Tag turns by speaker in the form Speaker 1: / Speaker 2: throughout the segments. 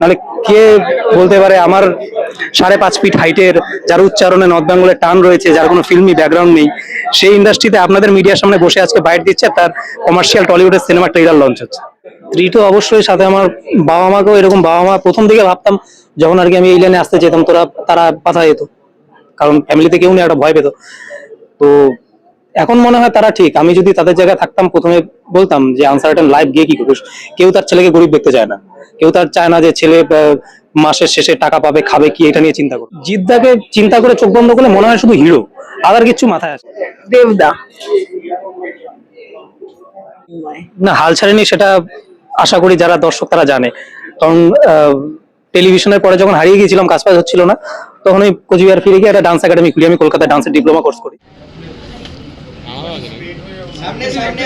Speaker 1: নাহলে কে বলতে পারে আমার সাড়ে পাঁচ ফিট হাইটের যার উচ্চারণে নর্থ বেঙ্গলের টান রয়েছে, যার কোনো ফিল্মি ব্যাকগ্রাউন্ড নেই, সেই ইন্ডাস্ট্রিতে আপনাদের মিডিয়ার সামনে বসে আজকে বাইট দিচ্ছে তার কমার্শিয়াল টলিউডের সিনেমা ট্রেলার লঞ্চ হচ্ছে। তো অবশ্যই সাথে আমার বাবা মাকেও এরকম বাবা মা প্রথম দিকে ভাবতাম, যখন আর কি আমি এই লাইনে আসতে যেতাম, তোরা, তারা পাঠা যেত, কারণ ফ্যামিলিতে কেউ নেই, একটা ভয় পেত। তো এখন মনে হয় তারা ঠিক, আমি যদি তাদের জায়গায় থাকতাম, প্রথমে বলতাম যে আনসার্টেন লাইফ গিয়ে কি করবে? কেউ তার ছেলেকে গরিব দেখতে চায় না। কেউ তার চায় না যে ছেলে মাসের শেষে টাকা পাবে খাবে কি এটা নিয়ে চিন্তা করবে জিদ্দাকে চিন্তা করে চোখ বন্ধ করলে মনে হয় শুধু হিরো আদার কিছু মাথায় আসে।
Speaker 2: দেবদা।
Speaker 1: না হাল ছাড়েনি সেটা আশা করি যারা দর্শক তারা জানে। কারণ টেলিভিশনের পরে যখন হারিয়ে গিয়েছিলাম কাজ পাজ হচ্ছিল না তখন ওই কোচবিহার ফিরে গিয়ে একটা ডান্স একাডেমি খুলি আমি কলকাতায় ডান্সের ডিপ্লোমা কোর্স করি।
Speaker 3: সামনে সামনে।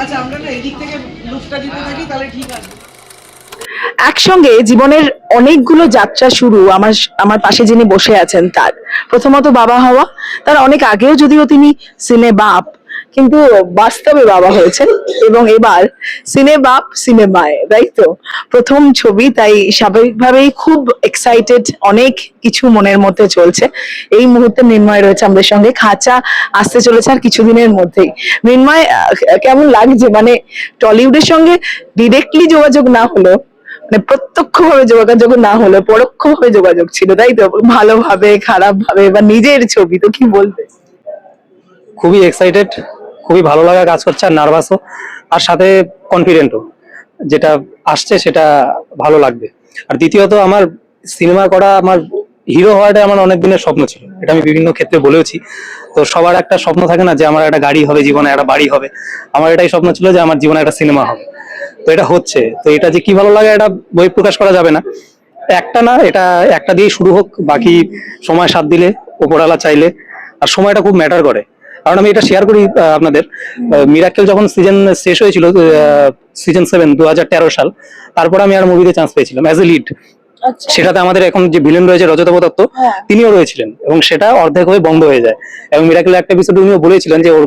Speaker 3: আচ্ছা আমরা না এদিক থেকে লুকটা দিতে থাকি তাহলে ঠিক আছে।
Speaker 2: একসঙ্গে জীবনের অনেকগুলো যাত্রা শুরু আমার আমার পাশে যিনি বসে আছেন তার। প্রথমত বাবা হওয়া, তার অনেক আগেও যদিও তিনি সিনে বাপ, কিন্তু বাস্তবে বাবা হয়েছেন এবং এবার সিনে বাপ সিনেমায় তাই তো? প্রথম ছবি, তাই স্বাভাবিকভাবেই খুব এক্সাইটেড অনেক কিছু মনের মধ্যে চলছে। এই মুহূর্তে মৃন্ময় রয়েছে আমাদের সঙ্গে। খাঁচা আসতে চলেছে আর কিছুদিনের মধ্যেই। মৃন্ময় কেমন লাগছে? মানে টলিউডের সঙ্গে ডিরেক্টলি যোগাযোগ না হলো মানে প্রত্যক্ষভাবে যোগাযোগ না হলো পরোক্ষভাবে যোগাযোগ ছিল, তাই তো? ভালোভাবে খারাপ ভাবে বা নিজের ছবি, তো কি বলবে?
Speaker 1: খুবই এক্সাইটেড খুবই ভালো লাগা কাজ করছে আর নার্ভাসও আর সাথে কনফিডেন্টও যেটা আসছে সেটা ভালো লাগবে। আর দ্বিতীয়ত আমার সিনেমা করা আমার হিরো হওয়াটা আমার অনেক দিনের স্বপ্ন ছিল। এটা আমি বিভিন্ন ক্ষেত্রে বলেওছি। তো সবার একটা স্বপ্ন থাকে না যে আমার একটা গাড়ি হবে, জীবনে একটা বাড়ি হবে। আমার এটাই স্বপ্ন ছিল যে আমার জীবনে একটা সিনেমা হবে। তো এটা হচ্ছে। তো এটা যে কি ভালো লাগে এটা বই প্রকাশ করা যাবে না। একটা না এটা একটা দিয়ে শুরু হোক বাকি সময় সাথ দিলে ওপরওয়ালা চাইলে আর সময়টা খুব ম্যাটার করে। কারণ আমি এটা শেয়ার করি আপনাদের। মিরাক্কেল যখন সিজন শেষ হয়েছিল সিজন সেভেন দু হাজার তেরো সাল তারপর আমি আর মুভিতে চান্স পেয়েছিলাম অ্যাজ এ লিড সেটাতে আমাদের এখন যে ভিলেন রয়েছে রজতব দত্ত
Speaker 2: হ্যাঁ।
Speaker 1: তিনিও রয়েছিলেন এবং সেটা অর্ধেক হয়ে বন্ধ হয়ে যায়। এবং মিরাকেলের একটা এপিসোড উনিও বলেছিলেন যে ওর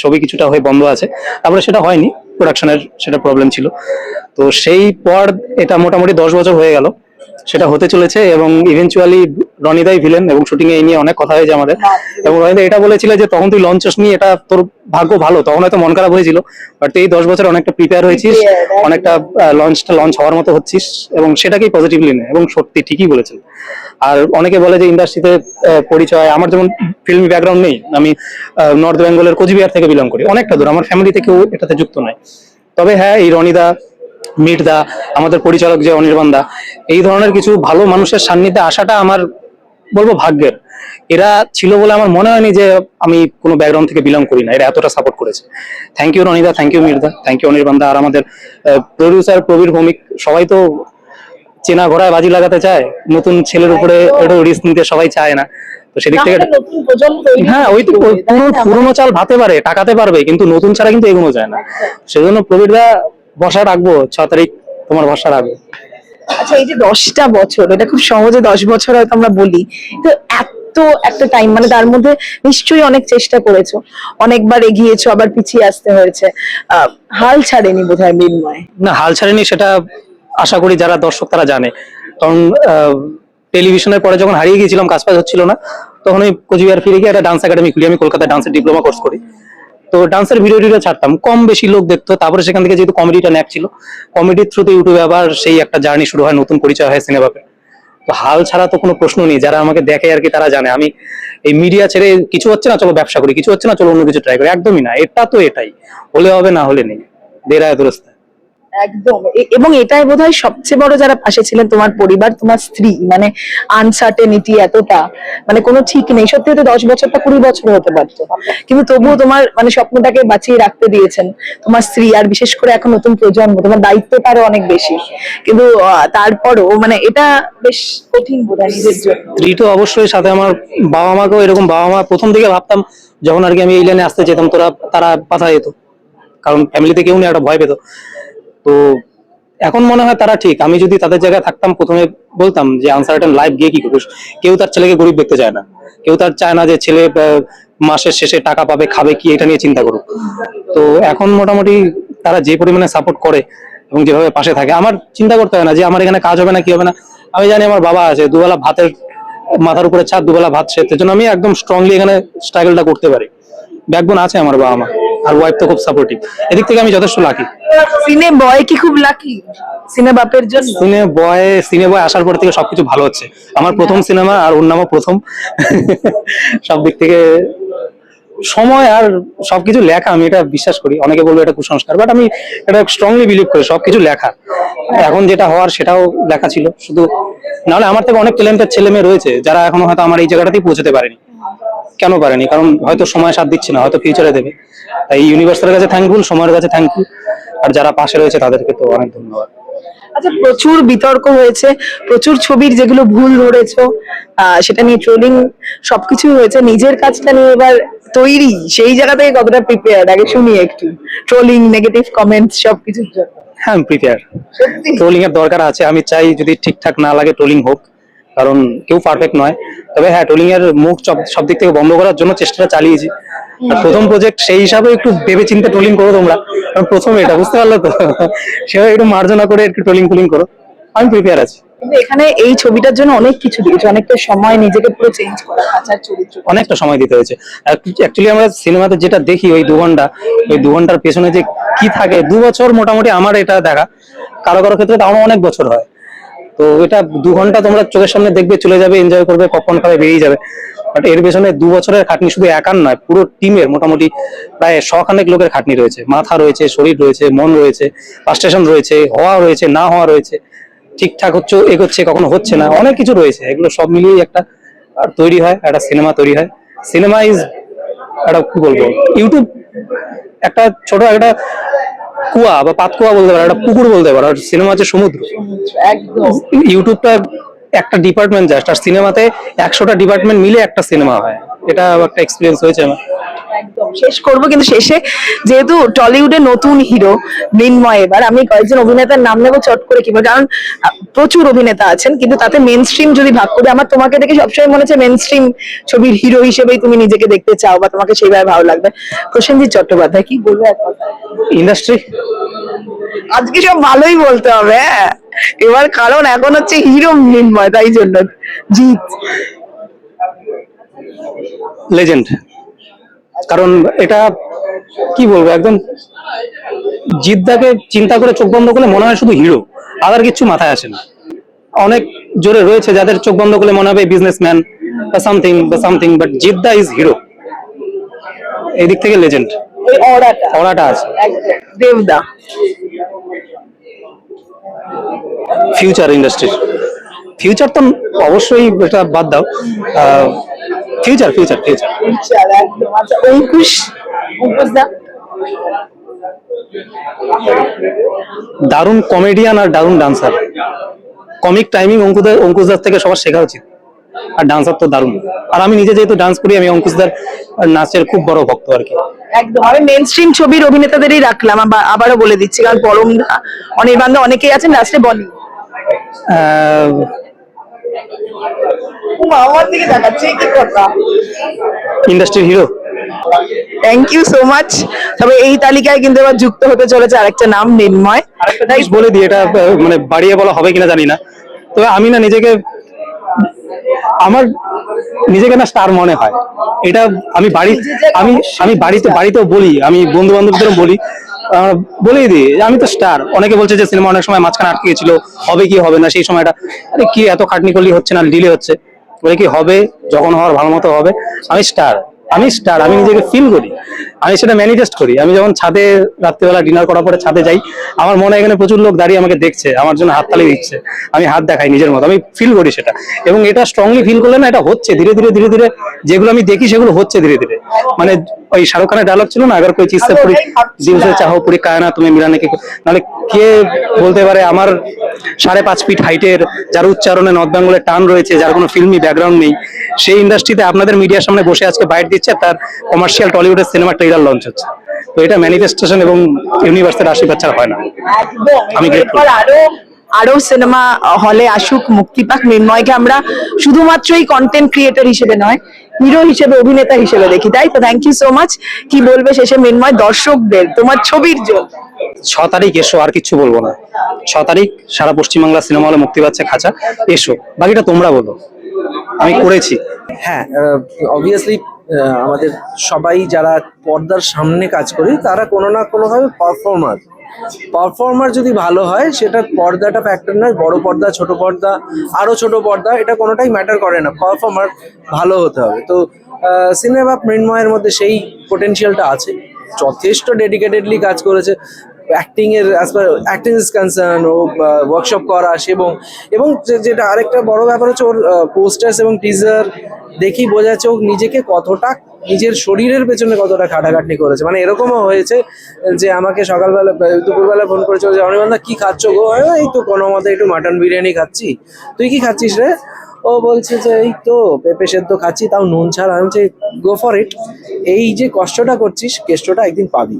Speaker 1: ছবি কিছুটা হয়ে বন্ধ আছে তারপরে সেটা হয়নি। প্রোডাকশনের সেটা প্রবলেম ছিল। তো সেই পর এটা মোটামুটি দশ বছর হয়ে গেল। সেটা হতে চলেছে এবং ইভেনচুয়ালি রনিদাই ভিলেন এবং শুটিং এ নিয়ে অনেক কথা হয়েছে আমাদের। এবং রনিদা এটা বলেছিল যে তখন তুই লঞ্চ নি এটা তোর ভাগ্য ভালো। তখন হয়তো মন খারাপ হয়েছিল। বাট এই দশ বছর অনেকটা প্রিপেয়ার হয়েছিস অনেকটা লঞ্চটা লঞ্চ হওয়ার মতো হচ্ছিস এবং সেটাকেই পজিটিভলি নেয় এবং সত্যি ঠিকই বলেছেন। আর অনেকে বলে যে ইন্ডাস্ট্রিতে পরিচয় আমার যেমন ফিল্মি ব্যাকগ্রাউন্ড নেই আমি নর্থ বেঙ্গলের কোচবিহার থেকে বিলং করি। অনেকটা দূর আমার ফ্যামিলি থেকেও এটাতে যুক্ত নয় তবে হ্যাঁ এই রনিদা মিটদা আমাদের পরিচালক যে অনির্বাণ দা এই ধরনের কিছু ভালো মানুষের সান্নিধ্যে আসাটা আমার বলব ভাগ্যের। এরা ছিল বলে আমার মনে হয়নি যে আমি কোনো ব্যাকগ্রাউন্ড থেকে বিলং করি না এরা এতটা সাপোর্ট করেছে। থ্যাংক ইউ রনিদা থ্যাংক ইউ মির্দা থ্যাংক ইউ অনির্বাণ দা আর আমাদের প্রডিউসার প্রবীর ভৌমিক সবাই তো চেনা ঘোড়ায় বাজি লাগাতে চায় নতুন ছেলের উপরে একটু রিস্ক নিতে সবাই চায় না। তো সেদিক থেকে হ্যাঁ ওই তো
Speaker 2: তাই
Speaker 1: পুরনো চাল ভাতে পারে টাকাতে পারবে কিন্তু নতুন ছাড়া কিন্তু এগোনো যায় না। সেজন্য প্রবীরদা বসা রাখব ছ তারিখ তোমার ভরসা রাখব।
Speaker 2: আচ্ছা এই যে দশটা বছর এটা খুব সহজে দশ বছর হয়তো আমরা বলি তো এত একটা টাইম মানে তার মধ্যে নিশ্চয়ই অনেক চেষ্টা করেছ অনেকবার এগিয়েছো আবার পিছিয়ে আসতে হয়েছে। হাল ছাড়েনি বোধহয় মৃন্ময়
Speaker 1: না হাল ছাড়েনি সেটা আশা করি যারা দর্শক তারা জানে। কারণ টেলিভিশনের পরে যখন হারিয়ে গিয়েছিলাম কাজ পাজ হচ্ছিল না তখন ওই কোচবিহার ফিরে গিয়ে একটা ডান্স একাডেমি খুলি আমি কলকাতায় ডান্সের ডিপ্লোমা কোর্স করি। তো ডান্সের ভিডিও টিডিও ছাড়তাম। কম বেশি লোক দেখতো। তারপরে সেখান থেকে যেহেতু কমেডিটা ন্যাক ছিল কমেডির থ্রুতে ইউটিউবে আবার সেই একটা জার্নি শুরু হয়, নতুন পরিচয় হয় সিনেমাতে। তো হাল ছাড়া তো কোনো প্রশ্ন নেই। যারা আমাকে দেখে আর কি তারা জানে। আমি এই মিডিয়া ছেড়ে কিছু হচ্ছে না, চলো ব্যবসা করি। কিছু হচ্ছে না, চলো অন্য কিছু ট্রাই করি। একদমই না। এটা তো এটাই। হলে হবে না, হলে নেই। দেরায় দুরস্ত
Speaker 2: একদম। এবং এটাই বোধহয় সবচেয়ে বড় যারা পাশে ছিলেন তোমার পরিবার, তোমার স্ত্রী মানে আনসার্টেনিটি এতটা মানে কোনো ঠিক নেই। সত্যি হয়তো দশ বছরটা কুড়ি বছর হতে পারতো। কিন্তু তবুও তোমার মানে স্বপ্নটাকে বাঁচিয়ে রাখতে দিয়েছেন তোমার স্ত্রী, আর বিশেষ করে এখন নতুন প্রজন্ম, তোমার দায়িত্বটা আরও অনেক বেশি। কিন্তু তারপরও মানে এটা বেশ কঠিন বোধ হয় নিজের জন্য।
Speaker 1: স্ত্রী তো অবশ্যই, সাথে আমার বাবা মাকেও এরকম বাবা মা প্রথম দিকে ভাবতাম, যখন আর কি আমি এই লাইনে আসতে যেতাম তোরা, তারা পাঠা যেত কারণ ফ্যামিলিতে কেউ নেই, একটা ভয় পেত। তো এখন মনে হয় তারা ঠিক। আমি যদি তাদের জায়গায় থাকতাম, প্রথমে বলতাম যে আনসার্টেন লাইফ গিয়ে কি করবে? কেউ তার ছেলেকে গরিব দেখতে চায় না। কেউ তার চায় না যে ছেলে মাসের শেষে টাকা পাবে, খাবে কি, এটা নিয়ে চিন্তা করুক। তো এখন মোটামুটি তারা যে পরিমাণে সাপোর্ট করে এবং যেভাবে পাশে থাকে, আমার চিন্তা করতে হয় না যে আমার এখানে কাজ হবে না, কি হবে না। আমি জানি আমার বাবা আছে, দুবেলা ভাতের মাথার উপরে ছাদ, দুবেলা ভাত সে জন্য আমি একদম স্ট্রংলি এখানে স্ট্রাগলটা করতে পারি। ব্যাকবোন আছে আমার বাবা মা আর ওয়াইফ তো খুব সাপোর্টিভ এদিক থেকে আমি যথেষ্ট লাকি
Speaker 2: সিনে বয় কি খুব লাকি সিনে বাপের জন্য?
Speaker 1: সিনে বয় সিনে বয় আসার পর থেকে সবকিছু ভালো হচ্ছে। আমার প্রথম সিনেমা আর ওর নামও প্রথম। সব দিক থেকে সময় আর সবকিছু লেখা আমি এটা বিশ্বাস করি। অনেকে বলব এটা কুসংস্কার বাট আমি এটা স্ট্রংলি বিলিভ করি সবকিছু লেখা। এখন যেটা হওয়ার সেটাও লেখা ছিল। শুধু নাহলে আমার থেকে অনেক ট্যালেন্টেড ছেলে মেয়ে রয়েছে, যারা এখনও হয়তো আমার এই জায়গাটাতেই পৌঁছতে পারেনি। কেন পারেনি? কারণ হয়তো সময় সাথ দিচ্ছে না, হয়তো ফিউচারে দেবে। তাই ইউনিভার্সের কাছে থ্যাঙ্কফুল সময়ের কাছে থ্যাঙ্কফুল আর যারা পাশে রয়েছে, তাদেরকে তো অনেক ধন্যবাদ।
Speaker 2: আচ্ছা প্রচুর বিতর্ক হয়েছে, প্রচুর ছবির যেগুলো ভুল ধরেছো সেটা নিয়ে ট্রোলিং সবকিছু হয়েছে। নিজের কাজটা নিয়ে এবার তৈরি, সেই জায়গা থেকে কতটা প্রিপেয়ার্ড আগে শুনি একটু। ট্রোলিং নেগেটিভ কমেন্টস সবকিছুর জন্য।
Speaker 1: হ্যাঁ আমি প্রিপেয়ার ট্রোলিং এর দরকার আছে। আমি চাই যদি ঠিকঠাক না লাগে ট্রোলিং হোক কারণ কেউ পারফেক্ট নয়। তবে হ্যাঁ ট্রোলিং এর মুখ সব- সব দিক থেকে বন্ধ করার জন্য চেষ্টাটা চালিয়েছি। আর প্রথম প্রজেক্ট সেই হিসাবে একটু ভেবে চিন্তে ট্রোলিং করো তোমরা। কারণ প্রথম এটা বুঝতে পারল তো? সেভাবে একটু মার্জনা করে একটু ট্রোলিং টুলিং করো। আমি প্রিপেয়ার আছি।
Speaker 2: এখানে এই ছবিটার জন্য অনেক কিছু দিয়েছে, অনেকটা সময় নিজেকে পুরো চেঞ্জ করা, খাঁচার চরিত্র
Speaker 1: অনেকটা সময় দিতে হয়েছে। অ্যাকচুয়ালি আমরা সিনেমাতে যেটা দেখি ওই দু ঘণ্টা, ওই দু ঘণ্টার পেছনে যে কি থাকে, দু বছর মোটামুটি আমার এটা দেখা। কারও কারও ক্ষেত্রে তাও অনেক বছর হয়। তো এটা দু ঘণ্টা তোমরা চোখের সামনে দেখবে, চলে যাবে এনজয় করবে পপকর্ন খাবে, বেরিয়ে যাবে। বাট এর পেছনে দু বছরের খাটনি শুধু একার নয়, পুরো টিমের মোটামুটি প্রায় শখানেক লোকের খাটনি রয়েছে। মাথা রয়েছে, শরীর রয়েছে, মন রয়েছে ফাস্ট্রেশন রয়েছে, হওয়া রয়েছে, না হওয়া রয়েছে। ঠিকঠাক হচ্ছে এগোচ্ছে কখনো হচ্ছে না অনেক কিছু রয়েছে। এগুলো সব মিলিয়ে একটা তৈরি হয় একটা সিনেমা তৈরি হয়। সিনেমা ইজ একটা কি বলব ইউটিউব একটা ছোট একটা কুয়া বা পাতকুয়া বলতে পারো একটা পুকুর বলতে পারো আর সিনেমা হচ্ছে সমুদ্র। ইউটিউবটা একটা ডিপার্টমেন্ট জাস্ট আর সিনেমাতে একশোটা ডিপার্টমেন্ট মিলে একটা সিনেমা হয়। এটা একটা এক্সপিরিয়েন্স হয়েছে আমার।
Speaker 2: একদম। শেষ করব কিন্তু শেষে যেহেতু টলিউডে নতুন হিরো মৃন্ময় এবার আমি কয়েকজন অভিনেতার নাম নেব চট করে কীভাবে কারণ প্রচুর অভিনেতা আছেন কিন্তু তাতে মেন স্ট্রিম যদি ভাগ করি আমার তোমাকে দেখে সবসময় মনে হচ্ছে মেন স্ট্রিম ছবির হিরো হিসেবেই তুমি নিজেকে দেখতে চাও বা তোমাকে সেইভাবে ভালো লাগবে। প্রসেনজিৎ চট্টোপাধ্যায় কি বলব এক?
Speaker 1: ইন্ডাস্ট্রি
Speaker 2: আজকে সব ভালোই বলতে হবে হ্যাঁ। এবার কারণ এখন হচ্ছে হিরো মৃন্ময় তাই জন্য। জিৎ।
Speaker 1: লেজেন্ড কারণ এটা কি বলব একদম জিদ্দাকে চিন্তা করে চোখ বন্ধ করলে মনে হয় শুধু হিরো আদার কিছু মাথায় আসে না। অনেক জোরে রয়েছে যাদের চোখ বন্ধ করলে মনে হবে বিজনেসম্যান বা সামথিং বা সামথিং বাট জিদ্দা ইজ হিরো এই দিক থেকে লেজেন্ড
Speaker 2: অরাটা।
Speaker 1: আছে।
Speaker 2: দেবদা।
Speaker 1: ফিউচার ইন্ডাস্ট্রির ফিউচার তো অবশ্যই এটা বাদ দাও। ফিউচার ফিউচার ফিউচার
Speaker 2: আচ্ছা অঙ্কুশ অঙ্কুশ দা?
Speaker 1: দারুণ কমেডিয়ান আর দারুণ ডান্সার কমিক টাইমিং অঙ্কুদার অঙ্কুশদার থেকে সবার শেখা উচিত। আর ডান্সার তো দারুণ। আর আমি নিজে যেহেতু ডান্স করি আমি অঙ্কুশদার নাচের খুব বড় ভক্ত আর কি।
Speaker 2: একদম। আমি মেন স্ট্রিম ছবির অভিনেতাদেরই রাখলাম আবার আবারও বলে দিচ্ছি কারণ পরম অনির্বাণ অনেকেই আছেন লাস্টে বলি আমার দিকে দেখাচ্ছে কি কথা?
Speaker 1: ইন্ডাস্ট্রির hero
Speaker 2: thank you so much তবে এই তালিকায় কিন্তু এবার যুক্ত হতে চলেছে আরেকটা নাম নির্ময়
Speaker 1: আরেকটা বলে দিই এটা মানে বাড়িয়ে বলা হবে কিনা জানি না। তবে আমি না নিজেকে আমার নিজেকে না স্টার মনে হয়। এটা আমি বাড়ি আমি আমি বাড়িতে বাড়িতেও বলি আমি বন্ধু বান্ধবদেরও বলি বলেই দিই, আমি তো স্টার অনেকে বলছে যে সিনেমা অনেক সময় মাঝখানে আটকে গেছিল, হবে কি, হবে না, সেই সময়টা। আরে কি এত খাটনি করলি হচ্ছে না ডিলে হচ্ছে। বলে কি, হবে, যখন হওয়ার ভালো মতো হবে, আমি স্টার আমি স্টার আমি নিজেকে ফিল করি। আমি সেটা ম্যানিফেস্ট করি। আমি যখন ছাদে রাত্রিবেলা ডিনার করার পরে ছাদে যাই, আমার মনে এখানে প্রচুর লোক দাঁড়িয়ে আমাকে দেখছে, আমার জন্য হাততালি দিচ্ছে। আমি হাত দেখাই নিজের মতো, আমি ফিল করি সেটা। এবং এটা স্ট্রংলি ফিল করলে না এটা হচ্ছে, ধীরে ধীরে ধীরে ধীরে যেগুলো আমি দেখি সেগুলো হচ্ছে ধীরে ধীরে। মানে ওই শাহরুখ খানের ডায়লগ ছিল না, আগার কোই চিজ সে পুরি দিবসে চাহো পুরি কায়না, তুমি মিলানে কি নাহলে কে বলতে পারে আমার সাড়ে পাঁচ ফিট হাইটের যার উচ্চারণে নর্থ বেঙ্গলের টান রয়েছে, যার কোনো ফিল্মি ব্যাকগ্রাউন্ড নেই, সেই ইন্ডাস্ট্রিতে আপনাদের মিডিয়ার সামনে বসে আজকে বাইট দিচ্ছে তার কমার্শিয়াল টলিউডের সিনেমা ট্রেলার লঞ্চ হচ্ছে। তো এটা ম্যানিফেস্টেশন এবং ইউনিভার্সের আশীর্বাদ ছাড়া হয় না। আমি।
Speaker 2: আরও সিনেমা হলে আসুক মুক্তি পাক মৃন্ময়কে আমরা শুধুমাত্রই কন্টেন্ট ক্রিয়েটর হিসেবে নয় হিরো হিসেবে অভিনেতা হিসেবে দেখি তাই তো? থ্যাংক ইউ সো মাচ কি বলবে শেষে মৃন্ময় দর্শকদের তোমার ছবির জন্য
Speaker 1: ছ তারিখ এসো আর কিছু বলব না। ছ তারিখ সারা পশ্চিমবাংলা সিনেমা হলে মুক্তি পাচ্ছে খাঁচা। এসো বাকিটা তোমরা বলো। আমি করেছি।
Speaker 4: হ্যাঁ অবভিয়াসলি আমাদের সবাই যারা পর্দার সামনে কাজ করি তারা কোনো না কোনোভাবে পারফর্মার পারফর্মার যদি ভালো হয় সেটা পর্দাটা ফ্যাক্টর নয় বড় পর্দা ছোট পর্দা আরও ছোট পর্দা এটা কোনোটাই ম্যাটার করে না। পারফর্মার ভালো হতে হবে। তো সিনেমা মৃন্ময়ের মধ্যে সেই পোটেনশিয়ালটা আছে। যথেষ্ট ডেডিকেটেডলি কাজ করেছে। অ্যাক্টিং এর as per acting is concern O workshop করা এবং এবং যেটা আরেকটা বড় ব্যাপার হচ্ছে ওর পোস্টার্স এবং টিজার দেখি বোঝা যাচ্ছে ও নিজেকে কতটা নিজের শরীরের পেছনে কতটা খাটাখাটনি করেছে। মানে এরকমও হয়েছে যে আমাকে সকালবেলা দুপুরবেলা ফোন করেছিল যে অনির্বাণদা কি খাচ্ছ গো? আমি এই তো কোনো মতে একটু মাটন বিরিয়ানি খাচ্ছি। তুই কি খাচ্ছিস রে? ও বলছে যে, এই তো, পেঁপে সেদ্ধ খাচ্ছি, তাও নুন ছাড়া। আমি গো ফর ইট এই যে কষ্টটা করছিস, কেষ্টটা একদিন পাবি।